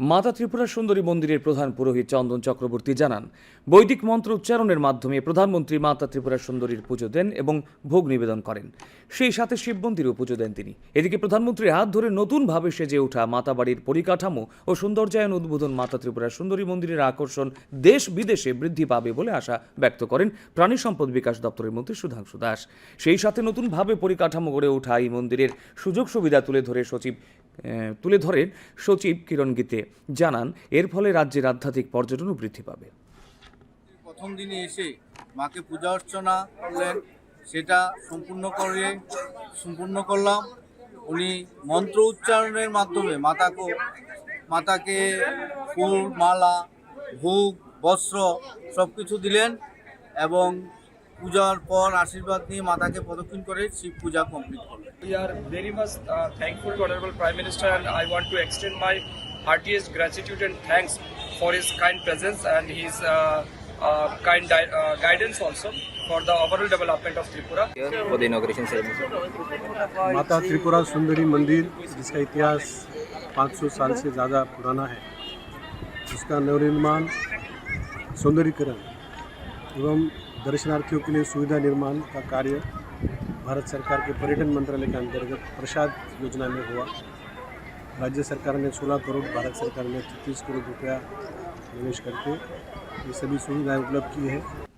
মাতা ত্রিপুরা সুন্দরী মন্দিরের প্রধান পুরোহিত চন্দন চক্রবর্তী জানান, বৈদিক মন্ত্র উচ্চারণের মাধ্যমে প্রধানমন্ত্রী মাতা ত্রিপুরা সুন্দরীর পুজো দেন এবং ভোগ নিবেদন করেন। সেই সাথে শিব মন্দিরেও পুজো দেন তিনি। এদিকে প্রধানমন্ত্রীর হাত ধরে নতুনভাবে সেজে ওঠা মাতা বাড়ির পরিকাঠামো ও সৌন্দর্যায়ন উদ্বোধন মাতা ত্রিপুরা সুন্দরী মন্দিরের আকর্ষণ দেশ বিদেশে বৃদ্ধি পাবে বলে আশা ব্যক্ত করেন প্রাণী সম্পদ বিকাশ দপ্তরের মন্ত্রী সুধাংশু দাস। সেই সাথে নতুনভাবে পরিকাঠামো গড়ে ওঠা এই মন্দিরের সুযোগ সুবিধা তুলে ধরে সচিব তুলে ধরেন সচিব কিরণ গীতে। জানান এর ফলে রাজ্যের আধ্যাত্মিক পর্যটনও বৃদ্ধি পাবে। প্রথম দিনে এসে মাকে পূজা অর্চনা করলেন সেটা সম্পূর্ণ করে সম্পূর্ণ করলাম। উনি মন্ত্র উচ্চারণের মাধ্যমে মাতাকে মাতাকে ফুল মালা ভোগ বস্ত্র সব কিছু দিলেন এবং পূজার পর আশীর্বাদ নিয়ে মাতাকে প্রদক্ষিণ করে শিব পূজা কমপ্লিট করলেন। We are very much uh, thankful to Honorable Prime Minister and I want to extend my heartiest gratitude and thanks for his kind presence and his uh, uh, kind uh, guidance also for the overall development of Tripura. here for the inauguration ceremony. माता त्रिपुरा सुंदरी मंदिर जिसका इतिहास 500 साल से ज़्यादा पुराना है उसका नवनिर्माण सौंदर्यीकरण एवं दर्शनार्थियों के लिए सुविधा निर्माण का कार्य भारत सरकार के पर्यटन मंत्रालय के अंतर्गत प्रसाद योजना में हुआ राज्य सरकार ने 16 करोड़, भारत सरकार ने 36 करोड़ रुपया निवेश करके ये सभी सुविधाएँ उपलब्ध की है।